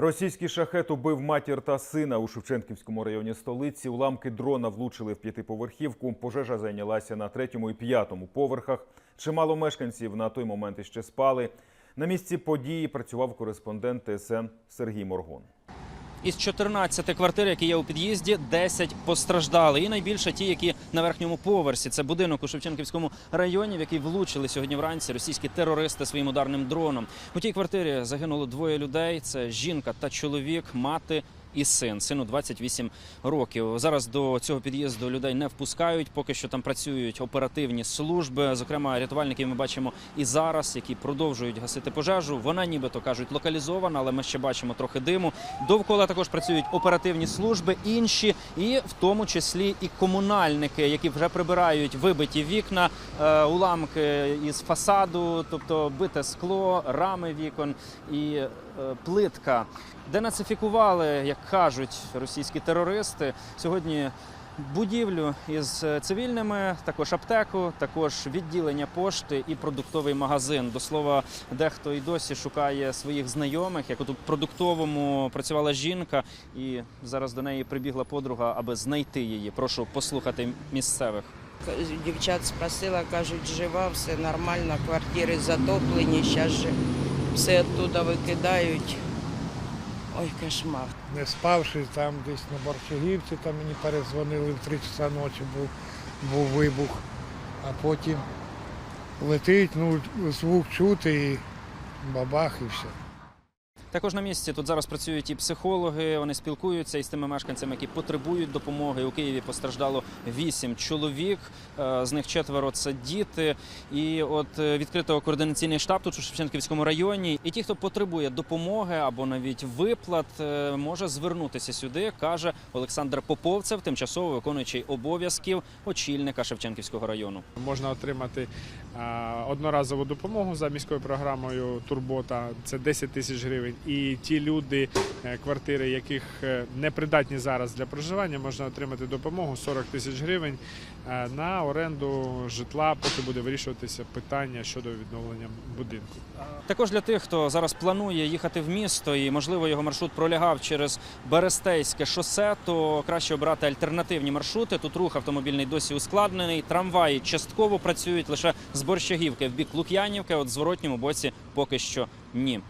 Російський шахет убив матір та сина у Шевченківському районі столиці. Уламки дрона влучили в п'ятиповерхівку. Пожежа зайнялася на третьому і п'ятому поверхах. Чимало мешканців на той момент іще спали. На місці події працював кореспондент ТСН Сергій Моргун. Із 14 квартир, які є у під'їзді, 10 постраждали. І найбільше ті, які на верхньому поверсі. Це будинок у Шевченківському районі, в який влучили сьогодні вранці російські терористи своїм ударним дроном. У тій квартирі загинуло двоє людей: це жінка та чоловік, мати. І син сину 28 років. Зараз до цього під'їзду людей не впускають. Поки що там працюють оперативні служби. Зокрема, рятувальників ми бачимо і зараз, які продовжують гасити пожежу. Вона нібито кажуть локалізована, але ми ще бачимо трохи диму. Довкола також працюють оперативні служби, інші, і в тому числі і комунальники, які вже прибирають вибиті вікна, е, уламки із фасаду, тобто бите скло, рами вікон і е, плитка. Денацифікували, як кажуть російські терористи, сьогодні будівлю із е, цивільними, також аптеку, також відділення пошти і продуктовий магазин. До слова, дехто і досі шукає своїх знайомих. Як от у продуктовому працювала жінка, і зараз до неї прибігла подруга, аби знайти її. Прошу послухати місцевих. Дівчат спросила, кажуть, жива, все нормально, квартири затоплені, зараз же все оттуда викидають. Ой, кошмар. не спавши там десь на Борчугівці, там мені перезвонили в 3 часа ночі, був, був вибух, а потім летить, ну, звук чути і бабах і все. Також на місці тут зараз працюють і психологи. Вони спілкуються із тими мешканцями, які потребують допомоги. У Києві постраждало вісім чоловік. е, З них четверо це діти. І от е, відкрито координаційний штаб тут у Шевченківському районі. І ті, хто потребує допомоги або навіть виплат, е, може звернутися сюди, каже Олександр Поповцев, тимчасово виконуючий обов'язків очільника Шевченківського району. Можна отримати одноразову допомогу за міською програмою Турбота це 10 тисяч гривень. І ті люди, е, квартири, яких е, не придатні зараз для проживання, можна отримати допомогу 40 тисяч гривень е, на оренду житла, поки буде вирішуватися питання щодо відновлення будинку. Також для тих, хто зараз планує їхати в місто і, можливо, його маршрут пролягав через Берестейське шосе, то краще обрати альтернативні маршрути. Тут рух автомобільний досі ускладнений. Трамваї частково працюють лише з Борщагівки в бік Лук'янівки. От зворотньому боці поки що ні.